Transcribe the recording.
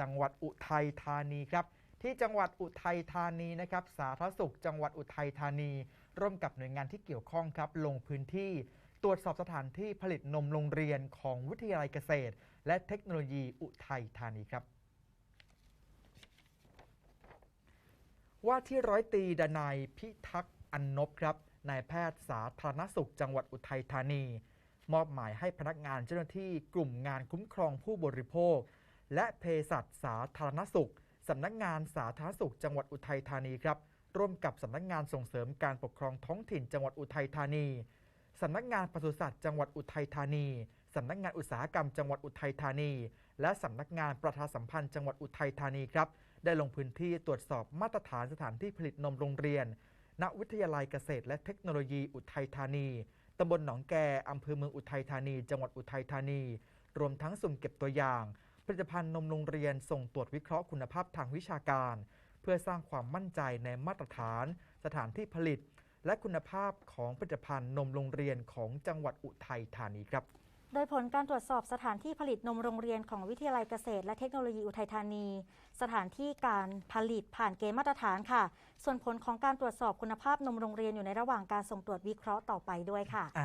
จังหวัดอุทัยธานีครับที่จังหวัดอุทัยธานีนะครับสาธารณสุขจังหวัดอุทัยธานี ร่วมกับหน่วยงานที่เกี่ยวข้องครับลงพื้นที่ตรวจสอบสถานที่ผลิตนมโรงเรียนของวิทยาลัยเกษตร และเทคโนโลยีอุทัยธานีครับ ว่าที่ร้อยตีดนายพิทักษ์อันนบครับนายแพทย์สาธารณสุขจังหวัดอุทัยธานี มอบหมายให้พนักงานเจ้าหน้าที่กลุ่มงานคุ้มครองผู้บริโภค และเภสัชสาธารณสุขสำนักงานสาธารณสุขจังหวัดอุทัยธานีครับ ร่วมกับสำนักงานส่งเสริมการปกครองท้องถิ่นจังหวัดอุทัยธานีสำนักงานปศุสัตว์จังหวัดอุทัยธานีสำนักงานอุตสาหกรรมจังหวัดอุทัยธานี และสำนักงานประชาสัมพันธ์จังหวัดอุทัยธานีครับ ได้ลงพื้นที่ตรวจสอบมาตรฐานสถานที่ผลิตนมโรงเรียน ณ วิทยาลัยเกษตรและเทคโนโลยีอุทัยธานี ตำบลหนองแก อำเภอเมืองอุทัยธานี จังหวัดอุทัยธานี รวมทั้งสุ่มเก็บตัวอย่าง ผลิตภัณฑ์นมโรงเรียนส่งตรวจวิเคราะห์คุณภาพทางวิชาการ เพื่อสร้างความมั่นใจในมาตรฐาน สถานที่ผลิต และคุณภาพของผลิตภัณฑ์นมโรงเรียนของจังหวัดอุทัยธานีครับโดยผลการตรวจสอบสถานที่ผลิตนมโรงเรียนของวิทยาลัยเกษตร และเทคโนโลยีอุทัยธานี สถานที่การผลิตผ่านเกณฑ์มาตรฐานค่ะ ส่วนผลของการตรวจสอบคุณภาพนมโรงเรียนอยู่ในระหว่างการส่งตรวจวิเคราะห์ต่อไปด้วยค่ะ